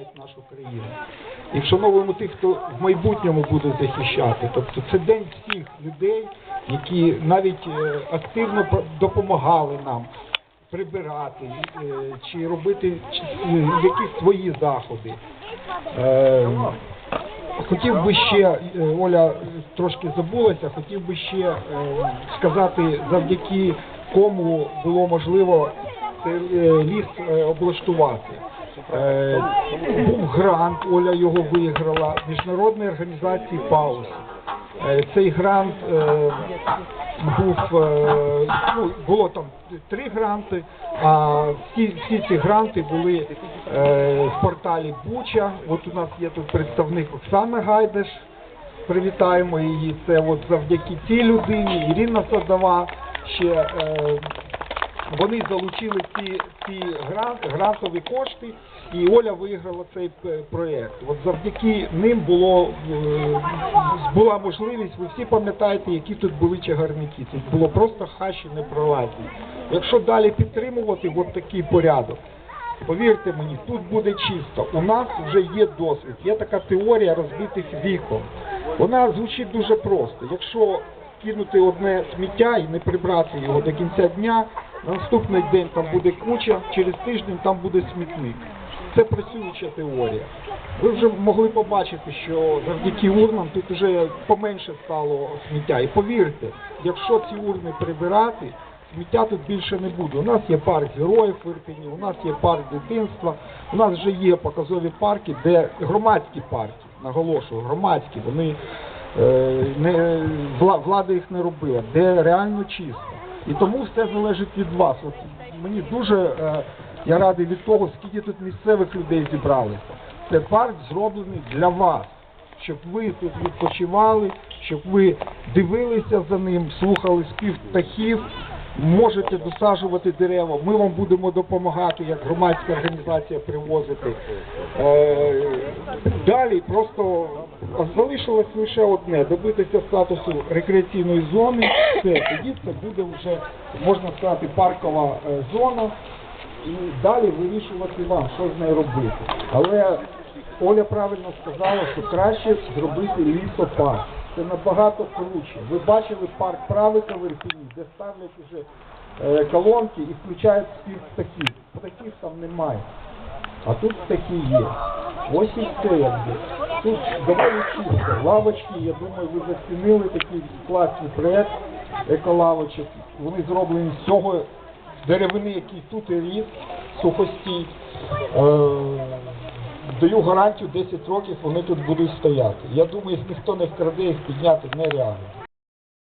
захищають нашу країну. І вшановуємо тих, хто в майбутньому буде захищати. Тобто це день всіх людей, які навіть е, активно допомагали нам прибирати е, чи робити е, якісь свої заходи. Е, Хотів би ще, Оля трошки забулася, хотів би ще е, сказати, завдяки кому було можливо цей ліс облаштувати. Е, Був грант, Оля його виграла, міжнародної організації ПАУС. Е, Цей грант е, був, ну, було там три гранти, а всі, всі ці гранти були в порталі Буча. От у нас є тут представник Оксана Гайдеш. Привітаємо її. Це от завдяки цій людині, Ірина Садова ще. Вони залучили ці, ці грант, грантові кошти, і Оля виграла цей проєкт. От завдяки ним було е, була можливість. Ви всі пам'ятаєте, які тут були чагарники. Тут було просто хащі непролазні. Якщо далі підтримувати от такий порядок, повірте мені, тут буде чисто. У нас вже є досвід. Є така теорія розбитих вікон. Вона звучить дуже просто. Якщо кинути одне сміття і не прибрати його до кінця дня, на наступний день там буде куча, через тиждень там буде смітник. Це працююча теорія. Ви вже могли побачити, що завдяки урнам тут вже поменше стало сміття. І повірте, якщо ці урни прибирати, сміття тут більше не буде. У нас є парк героїв в Ірпені, у нас є парк дитинства, у нас вже є показові парки, де громадські парки, наголошую, громадські, вони не, влада їх не робила, де реально чисто. І тому все залежить від вас. От мені дуже е, я радий від того, скільки тут місцевих людей зібралися. Це парк зроблений для вас, щоб ви тут відпочивали, щоб ви дивилися за ним, слухали спів птахів. Можете досаджувати дерева, ми вам будемо допомагати, як громадська організація привозити. Е, далі просто залишилось лише одне добитися статусу рекреаційної зони. Все, тоді це буде вже можна сказати паркова е, зона. І далі вирішувати вам, що з нею робити. Але Оля правильно сказала, що краще зробити лісопарк. Це набагато круче. Ви бачили парк правика в Ірпіні, де ставлять уже е, колонки і включають спів птахів. Птахів там немає. А тут птахи є. Ось і все якби. Тут доволі чисто. Лавочки, я думаю, ви зацінили такий класний проєкт еколавочок. Вони зроблені з цього деревини, який тут і ріс, сухостій. Е, даю гарантію 10 років вони тут будуть стояти. Я думаю, ніхто не вкраде їх підняти нереально.